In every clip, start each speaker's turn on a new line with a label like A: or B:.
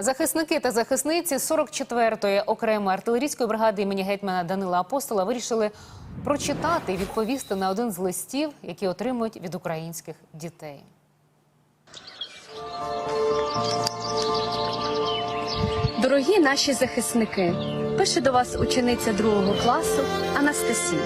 A: Захисники та захисниці 44-ї окремої артилерійської бригади імені гетьмана Данила Апостола вирішили прочитати і відповісти на один з листів, які отримують від українських дітей.
B: Дорогі наші захисники, пише до вас учениця другого класу Анастасія.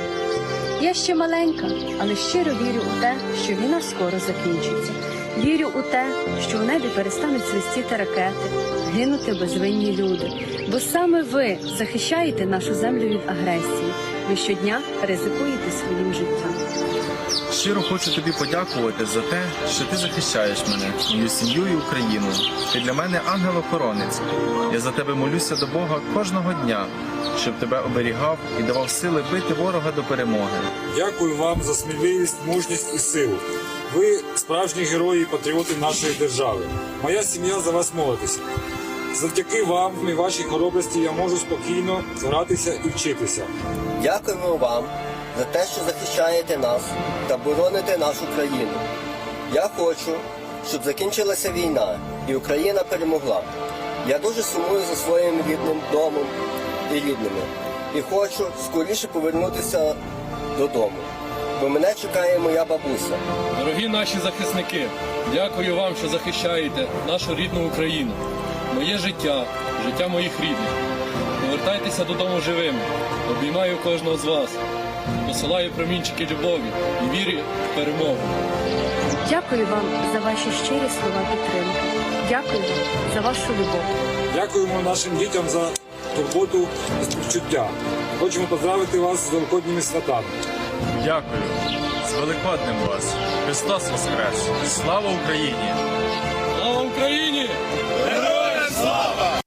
B: Я ще маленька, але щиро вірю у те, що війна скоро закінчиться. Вірю у те, що у небі перестануть свистіти ракети, гинути безвинні люди. Бо саме ви захищаєте нашу землю від агресії. Ви щодня ризикуєте своїм життям.
C: Щиро хочу тобі подякувати за те, що ти захищаєш мене, мою сім'ю і Україну. Ти для мене ангел-охоронець. Я за тебе молюся до Бога кожного дня, щоб тебе оберігав і давав сили бити ворога до перемоги.
D: Дякую вам за сміливість, мужність і силу. Ви справжні герої і патріоти нашої держави. Моя сім'я за вас молитися. Завдяки вам і вашій хоробрості я можу спокійно гратися і вчитися.
E: Дякуємо вам за те, що захищаєте нас та бороните нашу країну. Я хочу, щоб закінчилася війна і Україна перемогла. Я дуже сумую за своїм рідним домом і рідними. І хочу скоріше повернутися додому. Бо мене чекає моя бабуся.
F: Дорогі наші захисники, дякую вам, що захищаєте нашу рідну Україну, моє життя, життя моїх рідних. Повертайтеся додому живими. Обіймаю кожного з вас. Посилаю промінчики любові і вірі в перемогу.
B: Дякую вам за ваші щирі слова підтримки. Дякую вам за вашу любов.
D: Дякуємо нашим дітям за турботу і співчуття. Хочемо поздравити вас з великодніми святами.
C: Дякую. З Великоднем вас! Христос Воскрес! Слава Україні!